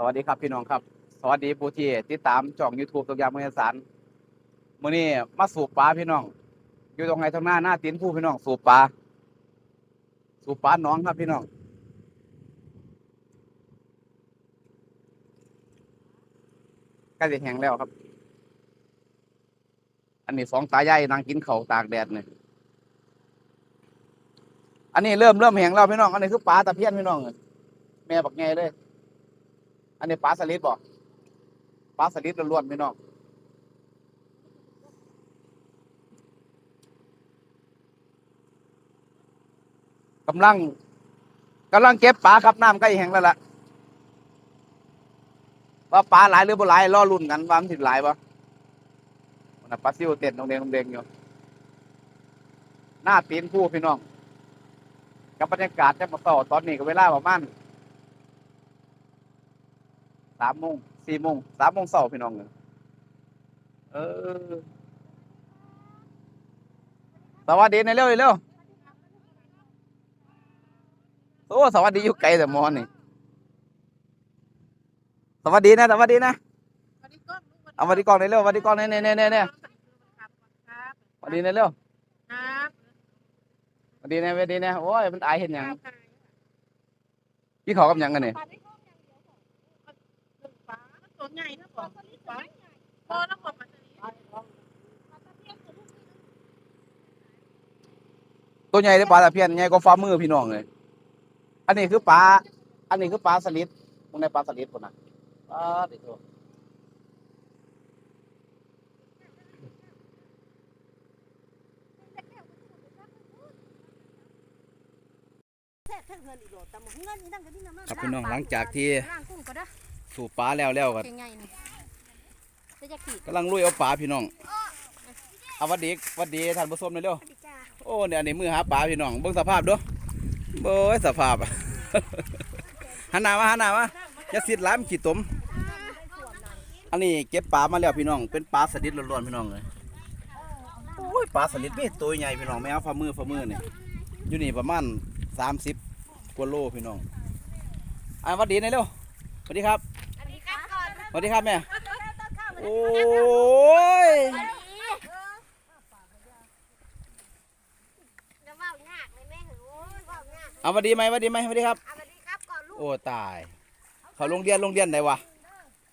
สวัสดีครับพี่น้องครับ สวัสดีผู้ที่ติดตามช่อง YouTube ตัวอย่างมวยสารมื้อนี้มาสูบปลาพี่น้อง อยู่ตรงไหนตรงหน้าหน้าตีนผู้พี่น้องสูบปลาสูบปลาน้องครับพี่น้องใกล้จะแห้งแล้วครับ อันนี้สองตายายนั่งกินเขาตากแดดเนี่ยอันนี้เริ่มเริ่มแห้งแล้วพี่น้อง อันนี้คือปลาตะเพียนพี่น้องแม่บักไงเลย อันนี้ปลาสลิดบ่ปลาสลิดล้วนๆพี่น้องกำลังกำลังเก็บปลาครับน้ำใกล้แห้งแล้วล่ะว่าปลาหลายหรือบ่หลายรอรุ่นกันว่ามันสิหลายบ่มันะปลาซิวเต้นตรงเดงตรงเดงอยู่หน้าตีนผู้พี่น้องกับบรรยากาศจะมาต่อตอนนี้ก็เวลาประมาณ สามโมงสี่โมงสามโมงเสาร์พี่น้องเนี่ยเออสวัสดีในเร็วเร็วโอ้สวัสดีอยู่ไกลแต่มอนนี่สวัสดีนะสวัสดีนะเอาสวัสดีกล้องในเร็วสวัสดีกล้องในในในในในสวัสดีในเร็วครับสวัสดีนะสวัสดีนะโอ้ยมันอายเห็นหยังพี่เขากับหยังกันนี่ปลา ตัวใหญ่นะปลาปลาพอแล้วก็มาตัวนี้ตัวใหญ่ได้ปลาตะเพียนใหญ่กว่าฝ่ามือพี่น้องเลย อันนี้คือปลา อันนี้คือปลาสลิดมึงในปลาสลิดคนน่ะปลาดิโตครับพี่น้องหลังจากที่ล่างกุ้งก็ได้ สูบปลาแล้วแล้วก็เก่งใหญ่นี่จะจะขีดกำลังลุยเอาปลาพี่น้องเอาหวัดดีหวัดดีท่านผู้ชมหน่อยเร็วดิจ้าโอ้เนี่ยอันนี้มือหาปลาพี่น้องเบิ่งสภาพเดูโบ้ยสภาพหันหน้ามาหันหน้ามาอย่าสิดหล้ามนขี้ตมอันนี้เก็บปลามาแล้วพี่น้องเป็นปลาสลิดล้วนๆพี่น้องเลยโอ้ยปลาสลิดนี่ตัวใหญ่พี่น้องไม่เอาฝ่ามือฝ่ามือเนี่ยอยู่นี่ประมาณสามสิบกว่าโลพี่น้องอ่าหวัดดีหนอยเร็วสวัสดีครับ สวัสดีครับแม่ โอ้ยจะว่ายากเลยแม่เหรอโอ้ยว่ายากเอาหวัดดีไหมหวัดดีไหมสวัสดีครับเอาสวัสดีครับก่อนลูกโอ้ตาย เขาโรงเรียนโรงเรียนไหนวะ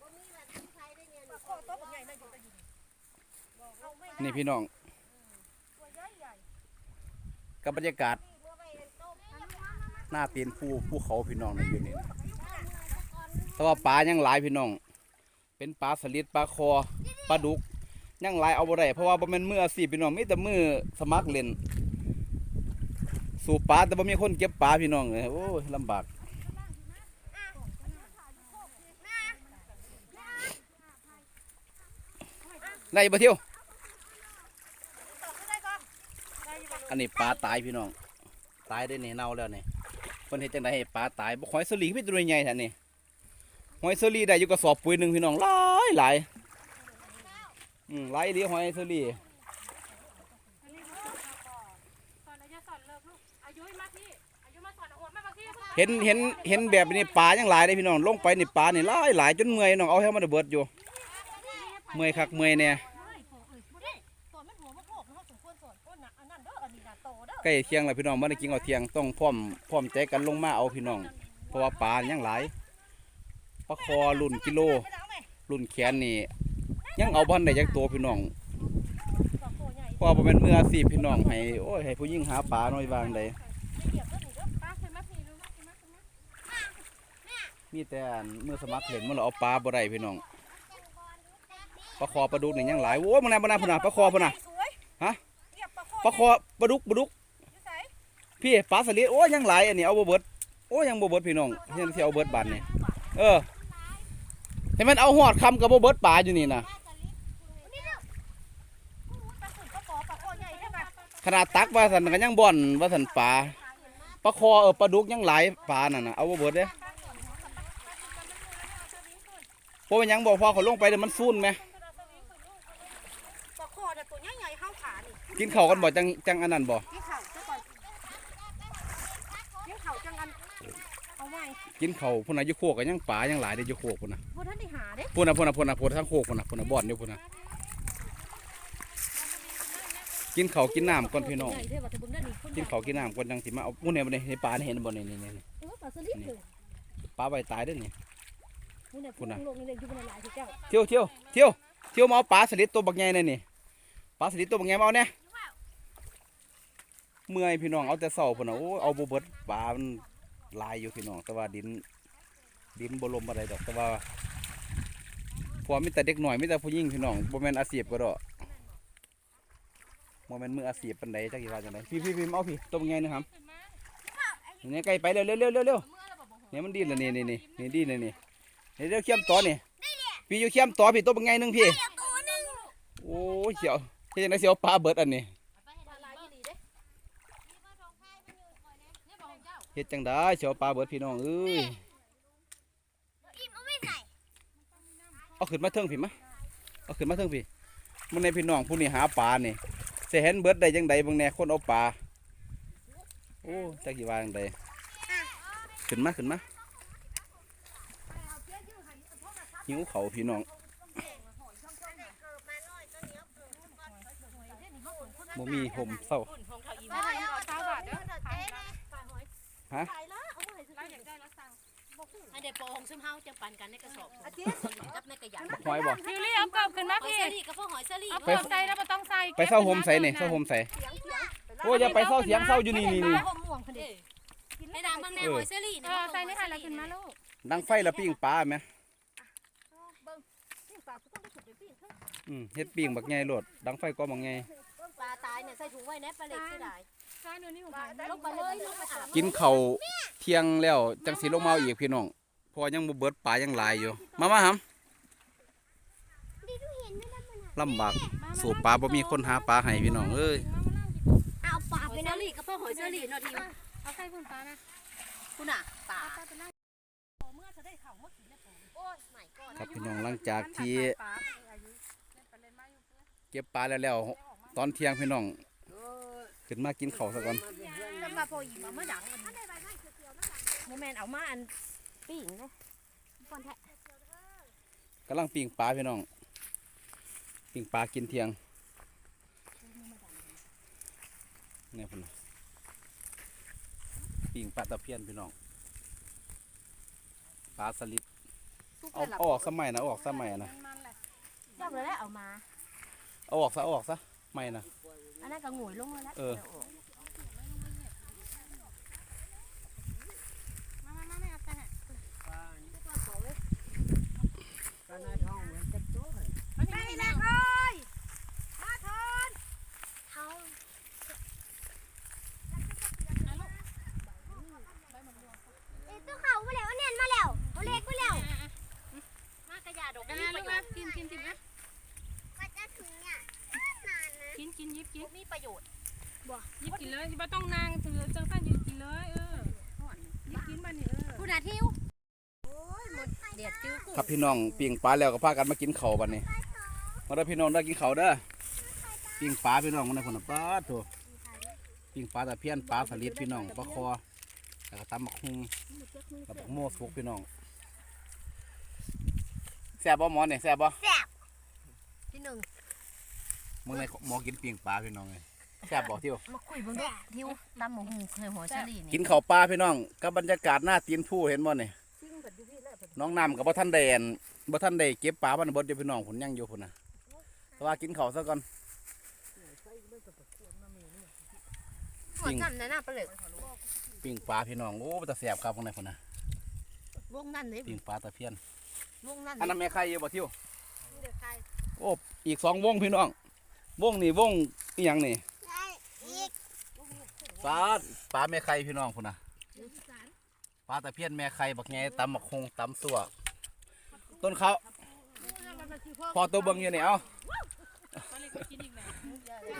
บ่มีแบบที่ใช้ได้เนี่ยหนูนี่พี่น้อง กับบรรยากาศ หน้าตีนภูภูเขาพี่น้องนี่อยู่นี่นะแต่ว่าปลายังหลายพี่น้อง เป็นปลาสลิดปลาคอปลาดุกยังลายเอาบ่ได้เพราะว่าบ่แม่นมืออาชีพพี่น้องมีแต่มือสมัครเล่น สูบปลาแต่บ่มีคนเก็บปลาพี่น้องเลยโอ้ยลำบากได้บ่เที่ยวอันนี้ปลาตายพี่น้อง ตายได้เนี่ยเน่าแล้วเนี่ยคนเห็นจังไดให้ปลาตายบ่หอยสลีพี่ตัวใหญ่แท้นี่ อยสลีได้อยู่กระสอบปุ๋ยหนึ่งพี่น้องหลายหลายอืมหลายดีหอยสลีสอนอายุสอนเลิกลูกอายุมาที่อายุมาสอนโอนมาบางทีเห็นเห็นเห็นแบบนี้ปลายังหลายเลยพี่น้องลงไปนี่ปลานี่หลายหลายจนเมื่อยน้องเอาให้มันระเบิดอยู่ เมื่อยคักเมื่อยเนี่ยสอนมันหัวมันโขกมันสมควรสอนก้นน่ะอันนั้นเด้ออันนี้น่ะโตเด้อใกล้เที่ยงแล้วพี่น้องมาได้กินเอาเที่ยงต้องพร้อมพร้อมใจกันลงมาเอาพี่น้อง เพราะว่าปลายังหลาย ปลาคอรุ่นกิโล รุ่นแขนนี่ ยังเอาพันได้จักตัวพี่น้องเพราะว่าบ่แม่นมืออาชีพพี่น้องให้โอ้ยให้ผู้หญิงหาปลาน้อยวางได้เหยียบก็หนูเด้อป้าเคยมาพี่รู้มั้ยเคยมาเคยมามีแต่อันมือสมัครเล่นมันเอาปลาบ่ได้พี่น้องปลาคอปลาดุกนี่ยังหลายโอ้ยมันน่ะมันน่ะพุ่นน่ะปลาคอพุ่นน่ะสวยฮะเหยียบปลาโคปลาคอปลาดุกปลาดุกอยู่ไสพี่ปลาสลิดโอ้ยยังหลายอันนี้เอาบ่เบิดโอ้ยยังบ่เบิดพี่น้องเฮ็ดสิเอาเบิดบาดนี่เออ ให้มันเอาหอดคำกับบ่เบิดปลาอยู่นี่น่ะปลาขุ่นปลาปอปลาโคใหญ่ได้ป่ะขนาดตักว่าสันก็ยังบ่อนว่าสันปลาปลาคอเออปลาดุกยังหลายปลานั่นน่ะเอาบ่เบิดเด้เพราะว่าหยังบอกพอเขาลงไปเดี๋ยวมันซูนไหมปลาโคน่ะตัวใหญ่ๆเข้าขานี่กินข้าวกันบ่จังจังอันนั้นบ่ กินข้าวซะก่อนกินข้าวจังอัน เอาไว้ กินเขาวพุ่นน่ะอยู่โคกก็ยังป่ายังหลายได้อยู่โคกพุ่นน่ะบ่ทันได้หาเด้พุ่นน่ะพุ่นน่ะพุ่นน่ะพุ่นน่ะทั้งโคกพุ่นน่ะพุ่นน่ะบ่อนอยู่พุ่นน่ะกินเขาวกินน้ำก่อนพี่น้อง ใหญ่เด้ว่าจะเบิ่งได้นี่คนกินเขาวกินน้ำก่อนจังสิมาเอาพุ่นเนี่ยบ่ได้ในป่านี่เห็นบ่นี่นี่นี่เออปลาสลิดเด้อป่าใบตายเด้อนี่นี่เนี่ยคุพุ่ณนน่ะ ลงนี่เลยอยู่บนหลายสิเจ้าเที่ยวเที่ยวเที่ยวเที่ยวมาเอาปลาสลิดตัวบักใหญ่นั่นนี่ปลาสลิดตัวบักใหญ่มาเอาเนี่ยเมื่อยพี่น้องเอาแต่เสาพุ่นน่ะโอ้เอาบ่เบิดปลามันห ลายอยู่พี่น้องแต่ว่าดินดินบ่ลมอะไรดอกแต่ว่าพอมีแต่เด็กหน่อยมีแต่ผู้หญิงพี่น้องบ่แม่นอาชีพก็ดอกบ่แม่นมืออาชีพปานใดจักสิว่าจังไดพี่พี่พี่มาเอาพี่ตัวบักใหญ่นะครับเนี่ยไกลไปเร็วเร็วเร็วเร็วเนี่ยมันดิ้นล้วนี่นี่นี่นี่ดิ้นล้วนี่เนี่ยเดี๋ยวเขี้ยมต่อนี่พี่อยู่เขี้ยมต่อพี่ตัวบักใหนึงพี่โอ้ยเสียวเฮ็ดจังได๋สิเอาปลาเบิดอันนี้ ปลาหลายอีหลีเด้ เฮ็ดจังได๋สิเอาปลาเบิดพี่น้องเอ้ยอิ่มเอาไม่ใส่เอาขึ้นมาเทิงพี่มะเอาขึ้นมาเทิงพี่มึงในพี่น้องผู้นี้หาปลานี่สิเห็นเบิดได้จังไดเบิ่งแหน่คนเอาปลาโอ้จักสิว่าจังไดขึ้นมาขึ้นมาหิวเขาวพี่น้องเกิดมาน้อยตัวเนี้ยเกิดมาก่อนบ่มีห่มเศร้า ฮะตายละเอาไว้สิเราอยากได้แล้วสั่งให้เด็กโปองซึมเฮาจะปั่นกันในกระสอบอาทิตย์กับในกระยานหอยบ่ฟิวลี่เอากรอบขึ้นมาพี่หอยเซรี่กับพวกหอยเซรี่ไปใส่แล้วบ่ต้องใส่ไปเศร้าห่มใส่นี่เศร้าห่มใส่เสียงเสียงโอ้ยอย่าไปเศร้าเสียงเศร้าอยู่นี่นี่นี่ปลาม่วงพอดีให้ดังเบิ่งแน่หอยเซรี่เออใส่ในหันแล้วขึ้นมาลูกดังไฟแล้วปิ้งปลาแม่นี่ปลาก็ต้องไปขุดไปปีนขึ้นอืมเฮ็ดปิ้งบักใหญ่โลดดังไฟก็บักใหญ่ปลาตายเนี่ยใส่ถุงไว้แน่ปลาเล็กเสีย ดายใส่หนูนี่ของปลาผ่านได้ลงไปเลยลงไปอาบกินข้าวเที่ยงแล้วจังสิลงมาเอาอีกพี่น้องเพราะว่ายังบ่เบิดปลายังหลายอยู่ มามาหำลำบากสู่ปลาบ่มีคนหาปลาให้พี่น้องเอ้ยเอาปลาหไปอยเซนะรี่กับพวกหอยเซรี่เนาะทีเอาใส่พุ่นปลานะคุณน่ะปลาเมื่อจะได้ข่าวมากินแล้วผมโอ้ยใหม่ก่อนครับพี่น้องหลังจากที่ปลาอายุไปเล่นมาอยู่เก็บปลาแล้วแล้วตอนเที่ยงพี่น้อง ขึ้นมากินข้าวซะก่อนจะมาพออีกมาเมื่อดังอันโมแมนเอามาอันปีงเนาะกำลังปิ้งปลาพี่น้อง ปิ้งปลากินเที่ยงเนี่ยพุ่นน่ะปิ้งปลาตะเพียนพี่น้องปลาสลิดเอาเอาออกสมัยนะเอาออกสมัยนะมันแหละเจ้าเลยแล้วเอามาเอาออกซะเอาออกซะไม่นะ อันนั้นก็หงุยลงเลยแล้วเออมามามาไม่เอาไปให้ไปนะก้อยมาทอนเท้าเอ้ยตัวเขามาแล้วอันเนียนมาแล้วเอาเล็กมาแล้ว มากระยาดอกเอามีมาป ลู ระ ก โย มา ชน์ กินกินกินนะ ว่าจะถึงเนี่ยนานนะ กินกินยิบกินมีประโยชน์ยิบกินเลยยิบต้องนางถือจังสั้นยืนกินเลยเออยิบกินมานี่เออคุณน่ะทิวเด็ดจิ้วกุ้งครับพี่น้องปิ้งปลาแล้วก็พากันมากินข้าวบัดนี้มาเด้อพี่น้องได้อกินข้าวเด้อปิ้งปลาพี่น้องมันได้ผลปลาโถปิ้งปลาตะเพียนปลาสลิดพี่น้องปลาคอแล้วก็ตำบักฮุงแล้วบักโม่สุกพี่น้องแซ่บบ่หมอเนี่ยแซ่บบ่ที่หนึ่ง มึงในหมอกินปิ้งปลาพี่น้องเลยแซ่บบ่ทิวมาคุยเบิ่งดูทิวตำหมูหูเคยหัวเชอรี่นี่กินข้าวปลาพี่น้องกับบรรยากาศหน้าตีนผู้เห็นบ่เนี่ยน้องน้ำกับบ่ท่านได้อั่นบ่ท่านได้เก็บปลามันเบดอยู่พี่น้องผลยังอยู่พุ่นน่ะแต่ว่ากินข้าวซะก่อนหัวจำนะน่าปลาเหล็กปิ้งปลาพี่น้องโอ้แต่แซ่บครับข้างในพุ่นน่ะวงนั่นเลยปิ้งปลาตะเพียนวงนั่นอันนั้นแม่ไข่อยู่บ่ทิวเดี๋ยวใครโอ้อีกสองวงพี่น้อง วงนี่วงอีหยังนี่ใช่อีกปลาปลาแม่ไข่พี่น้องพุ่นน่ะปลาตะเพียนแม่ไข่บักแงตำบักคงตำสัวต้นเขาพอตัวเบิ่งอยู่นี่เอ้าปลาเล็กก็กินอีกแหละ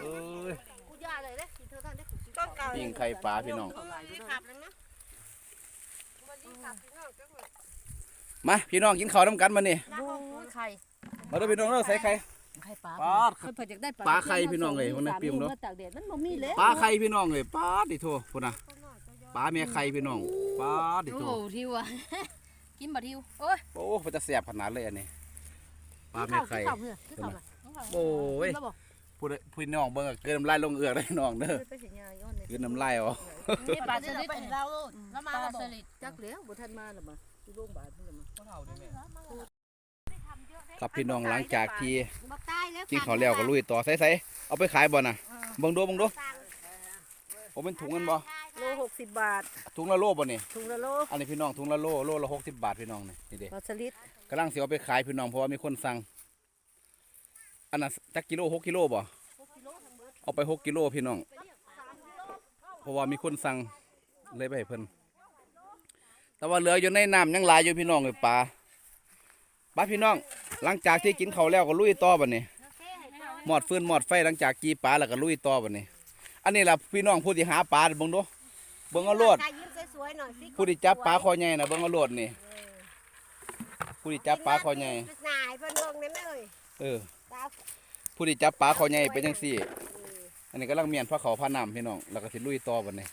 เอ้ยกูย่าเลยเด้กินเท่านั้นเด้ต้องเก่าปิ้งไข่ปลาพี่น้องขับแล้วนะวันนี้ขับพี่น้องจังหวะมาพี่น้องกินข้าวน้ำกันมานี่ดูไข่มาเด้อพี่น้องเด้อใส่ไข่ ไข่ปลาปลาเพิ่นเพิ่นอยากได้ปลาปลาไข่พี่น้องเอ้ยวันนั้นปิ้งเนอะมาตากแดดมันบ่มีเลยปลาไข่พี่น้องเลยปลาดิโทพุ่นน่ะปลาแม่ไข่พี่น้องโอ้ปลาดิโอ้โตโหทิวอะ กินบ่ทิวโอ้ยโอ้มันจะแสบขนาดเลยอันนี้ปลาแม่ไข่ ข้าวเพื่อข้าวเพื่อโอ้ย แล้วบ่พูดพูดน้องเบิ่งอะเกินน้ำลายลงเอือกได้น้องเด้อไปสิยาย้อนเลยเกินน้ำลายอ๋อนี่ปลาสลิดเราแล้วมาปลาสลิดจักแล้วบ่ทันมาหรอมาที่โรงพยาบาลเพิ่นมา ครับพี่น้องหลังจากที่บอกตายแล้วกินข้าวแล้วก็ลุยต่อใส่ๆเอาไปขายบ่น่ะเบิ่งดูเบิ่งดูโอ้เป็นถุงกันบ่โล60บาท ถุงละโลบ่นี่ถุงละโล อันนี้พี่น้องถุงละโลโลละ60บาทพี่น้องนี่นี่เด้ปลาสลิดกำลังสิเอาไปขายพี่น้องเพราะว่ามีคนสั่ง อันนั้นจักกิโลหกกิโลบ่เอาไปหกกิโลพี่น้อง เพราะว่ามีคนสั่งเลยไปให้เพิ่นแต่ว่าเหลืออยู่ในน้ำยังหลายอยู่พี่น้องเลยปลา ปลาพี่น้อง หลังจากที่กินข้าวแล้วก็ลุยต่อบัดนี้หมอดฟืนหมอดไฟหลังจากกีปลาแล้วก็ลุยต่อบัดนี้ อันนี้ล่ะพี่น้องผู้ที่หาปลาเบิ่งดูเบิ่งเอาโลดตายยิ้มสวยๆหน่อยสิผู้ที่จับปลาคอใหญ่น่ะเบิ่งเอาโลดนี่ผู้ที่จับปลาคอใหญ่นายเพิ่นเบิ่งได้ไหมเอ่ยเออตาผู้ที่จับปลาคอใหญ่เป็นจังซี่ อันนี้กำลังเมียนพระเขาพระนำพี่น้องแล้วก็สิลุยต่อบัดนี้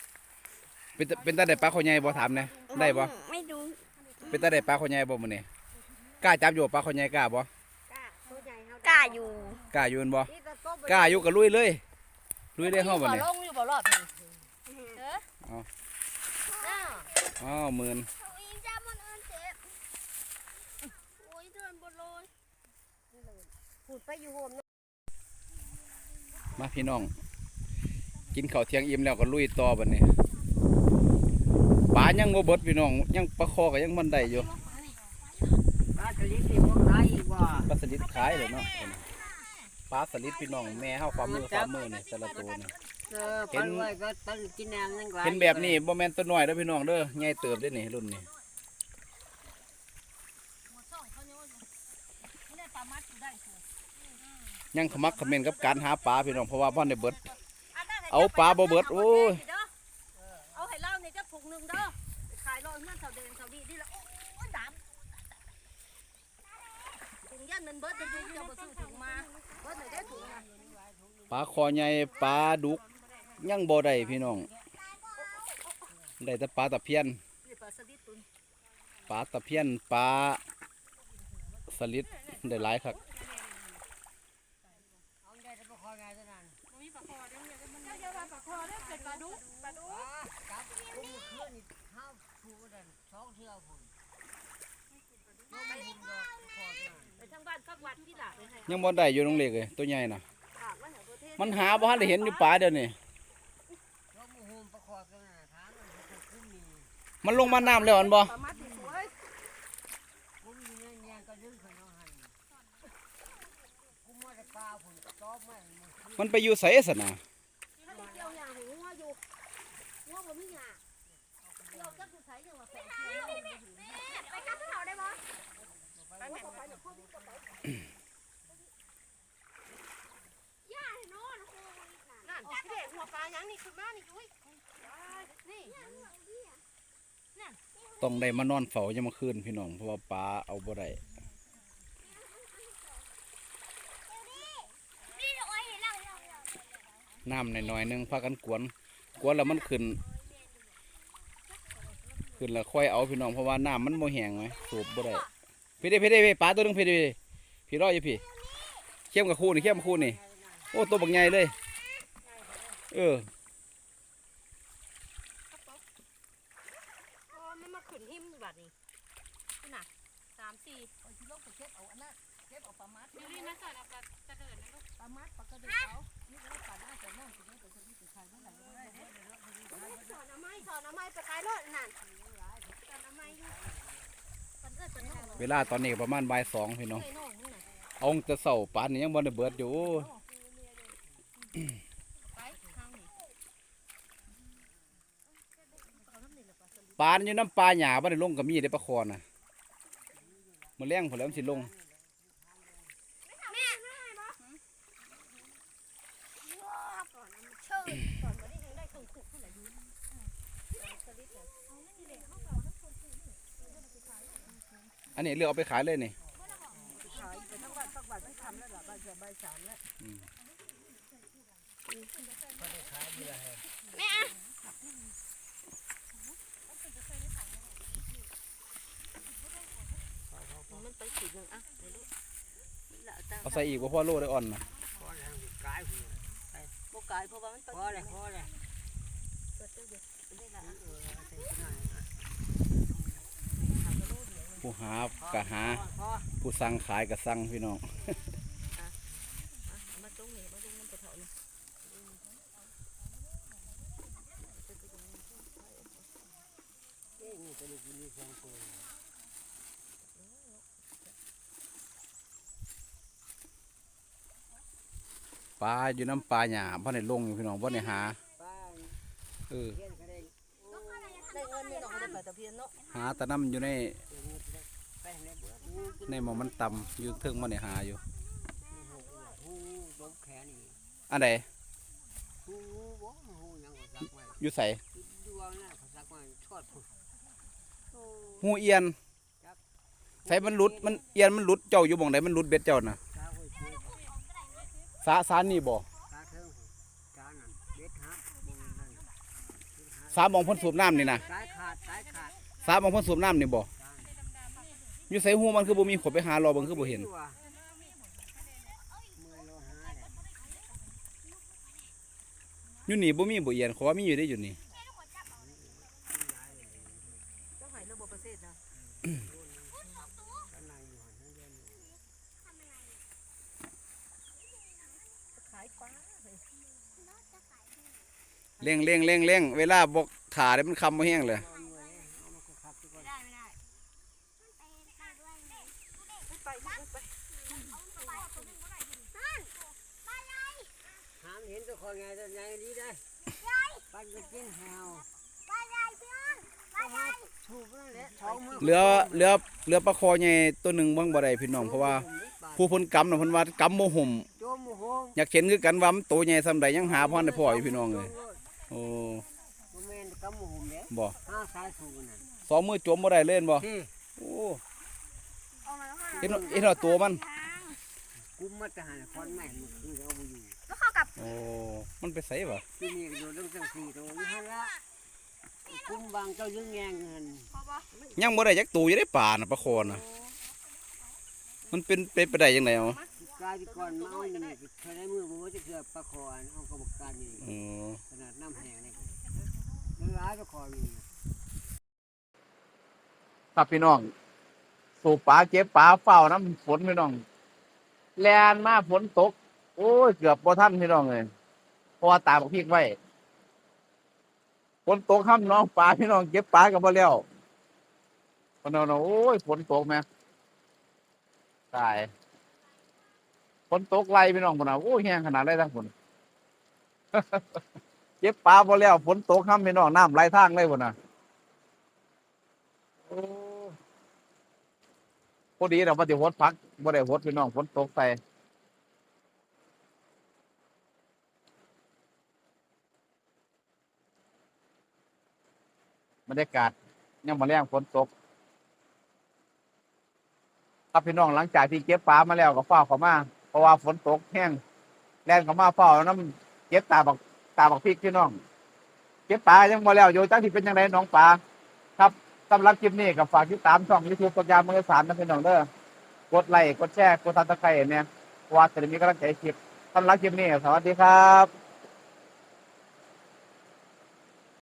เป็นตาเป็นตาได้ปลาคอใหญ่บ่ถามแหน่ได้บ่ไม่ดูเป็นตาได้ปลาคอใหญ่บ่มื้อนี้ กล้าจับอยู่บ่ปลาคอใหญ่กล้าบ่กล้าตัวใหญ่เฮากล้าอยู่กล้าอยู่แม่นบ่นี่ตะโกบกล้าอยู่ก็ลุยเลยลุยได้เฮาบัดนี้ลงอยู่บ่รอบนี่อ้าวหมื่นอีจ้ามันเอิ้นเจ็บโอ้ยเดินบ่ลอยพูดไปอยู่โฮมมาพี่น้อง กินข้าวเที่ยงอิ่มแล้วก็ลุยต่อบัดนี้ปลายังบ่เบิดพี่น้องยังปลาคอก็ยังมันได้อยู่ปลา สลิดนี่บ่ขายอีกว่าปลาสลิดขายเลยเนาะปลาสลิดพี่น้องแม่เฮาความมือความมือนี่แต่ละตัวนี่เออปลาไว้ก็ต้นกินน้ำนั่นกว่าเห็นแบบนี้บ่แม่นตัวน้อยเด้อพี่น้องเด้อใหญ่เติบเด้อนี่รุ่นนี้ยังขมักเขม้นกับการหาปลาพี่น้องเพราะว่าบ่ได้เบิด เอาปลาบ่เบิดโอ้ย เอาให้เล่าเนี่ยจะถุงหนึงเด้อไปขายโลเงินเท่าแดงเท่าดีนี่ละโอ้ยดำถุง ยันมันเบิดจะดูจะบ่ซื้อถุงมาเบิดเลยได้ถุงนะปลาคอใหญ่ปลาดุกยังบ่ได้พี่น้องได้แต่ปลาตะเพียนนี่ปลาสลิดตุนปลาตะเพียนปลาสลิดได้หลายครับไปทา งบ้านก็วัดที่หลักเลยให้ยังบ่ได้อยู่น้องเล็กเลยตัวใหญ่น่ะฝากไว้ให้ประเทศมันหาบ่ทันได้เห็นอยู่ปลาเดี๋ยวนี้มันลงมาน้ำแล้วอันบ่ปลามัดที่สวยมันไปอยู่ไสสนะ ถ้าได้เกี่ยวอย่างหูงัวอยู่งัวบ่มีหยาเกี่ยวจักอยู่ไสจังว่าแฟนเกี่ยวไปกับเขาได้บ่ไปแม่ไปเดี๋ ย่าให้นอนโอ้ยนั่นเด็กหัวปลายังนี่คือมานี่อุ้ยนี่ต้องได้มานอนเฝ้ายามมื้อคืนพี่น้องเพราะว่าปลาเอาบ่ได้น้ำหน่อยๆนึงพากันกวน กวนแล้วมันขึ้น ขึ้นแล้วค่อยเอาพี่น้องเพราะว่าน้ำมันบ่แหงไงสูบบ่ได้ พี่ได้พี่ได้พี่ปลาตัวนึงพี่ได้พี่รออยู่พี่เข้มกับคู่นี่เข้มกับคู่นี่โอ้ตัวบักใหญ่เลยเออโอ้มันมาขืนหิมบัดนี้สามสี่ดูนี่นะสอนอะเดินนะลูกสอนเอาไม้สอนเอาไม้ไปขายรถนั่นสอนอาไม้อยู่ เวลาตอนนี้ประมาณบ่ายสองพี่น้องเคยโน่นนี่น่ะเอาแต่เสาปานนี้ยังบ่ได้เบิดอยู่ปานี้ปานอยู่น้ำปลาหยาบ่ได้ลงกับมีได้ปลาคอน่ะมื้อแรงผมแล้วมันสิลง นนี้เรือเอาไปขายเลยนี่ขายไปทั้งวันสักวันไม่ทำแล้วหรอใบจะใบสามแล้วแม่อะเอาใส่อีกว่าพ่อโลได้อ่อนนาพ่อเลยพอเลย ผู้หากะหา พอผู้สั่งขายกะสั่งพี่น้องมาตรงนี้มาตรงน้ำปลาเถานี่เอ๊ะนี่ตัวนี้กินนี่สองตัวปลาอยู่น้ำปลาหยาบ่ได้ลงอยู่พี่น้องบ่ได้หา ป้าเออเลี้ยงก็ได้ได้เงินนี่น้องได้ปลาตะเพียนเนาะหาแตะน้ำอยู่ใน ในเบิดหูกินในหมองมันต่ำอยู่เทิงบ่ได้หาอยู่หูหูลบแขนนี่อันใดหูบ่หูยังก็ซักไว้อยู่ใส่ดูเอาหน้าเขาซักไว้ทอดผู้หูเอียนใส่มันหลุดมันเอียนมันหลุดเจ้าอยู่บ่งใดมันหลุดเบ็ดเจ้าน่ะซักไว้ช่วยสาสานี่บ่ซักเทิงจานนั่นเด็ดหักบ่นั่นสาหมองเพ่นสูบน้ำนี่นะสายขาดสายขาดสาหมองเพ่นสูบน้ำนี่บ่จาน อยู่ใส่หูมันคือบ่มีขนไปหารอเบิ่งคือบ่เห็นอยู่นี่บ่มีบ่เอียนขอว่ามีอยู่ได้อยู่นี่ต้องให้ระบบประเทศนะข้างในอยู่งเดือนขายปลาเลยเร่งเร่งเร่งเร่งเวลาบ่ถ่าได้มันคำบ่แห้งเลยเอามาก็ขับทุกคน ไม่ได้ไม่ได้ ไปไปไป หามเห็นตัวคนไงตัวใหญ่ดีได้ปั้นไปกินแฮวถูกนั่นแหละสองมือ เหลือ เหลือเหลือปลาคอใหญ่ตัวหนึงเบิ่งบ่ได้พี่น้องเพราะว่าผู้เพิ่นกำน่ะเพิ่นว่ากำบ่ห่มโจมโหงอยากเห็นคือกันว่ามันโตใหญ่ส่ำใดยังหาบ่ทันได้พออยู่พี่น้องเลยโอ้บ่แม่นกำโหงเนี่ยบ่ห้าสายสูงนั่นสองมือจมบ่ได้เลยเห็นบ่ที่โอ้เห็นว่าเห็นว่าตัวมันกุมมาจะหาคอนแม่มันคือเอาบ่อยู่โอ้มันไปไสบ่ที่นี่ก็อยู่ตั้งตั้งสี่ตัวอยู่หั่นละ กุมบางเจ้ายึงแงงเงินยังบ่ได้จักตัวอยู่ได้ป่าน่ะปลาคอน่ะ มันเป็นเป็นไปได้จังได๋อ๋อกลายไปก่อนมาเอานี่ก็เคยได้มือบ่ว่าจะเกือบปลาคออันเอากระบอกการนี่โอ้ขนาดน้ำแห้งนี่มันร้ายปลาคอนี่ ครับพี่น้อง สูบปลาเก็บปลาเฝ้าน้ำฝนพี่น้อง แลนมาฝนตก โอ้ย เกือบบ่ทันพี่น้องเลยเพราะว่าตาบักพริกไว้ ฝนตกค่ำน้องปลาพี่น้องเก็บปลากันบ่แล้วพนเอาโอ้ยฝนตกแม่ตายฝนตกไล่พี่น้องพุ่นนโอ้ยแห้งขนาดไรทั้งฝนเก็บปลาบ่แล้วฝนตกค่ำพี่น้องน้ำไหลทางเลยพุ่นน่ะโอ้พอดีเราปฏิวัติพักบ่ได้หดพี่น้องฝนตกใส่ บรรยากาศยังมาแรงฝนตกครับพี่น้องหลังจากที่เก็บปลามาแล้วก็เฝ้าเขามาเพราะว่าฝนตกแห้งแรงเขามาเฝ้าน้ำเก็บตาบักตาบักพริกพี่น้อง เก็บปลายังมาแล้วอยู่จังที่เป็นยังไงน้องปลาครับสำหรับคลิปนี้กับฝากติดตามช่องยูทูบตัวยามมือสามนะพี่น้องเด้อกดไลค์กดแชร์กดซับสไครต์เนี่ยเพราะว่าจะมีกำลังใจคลิปสำหรับคลิปนี้สวัสดีครับ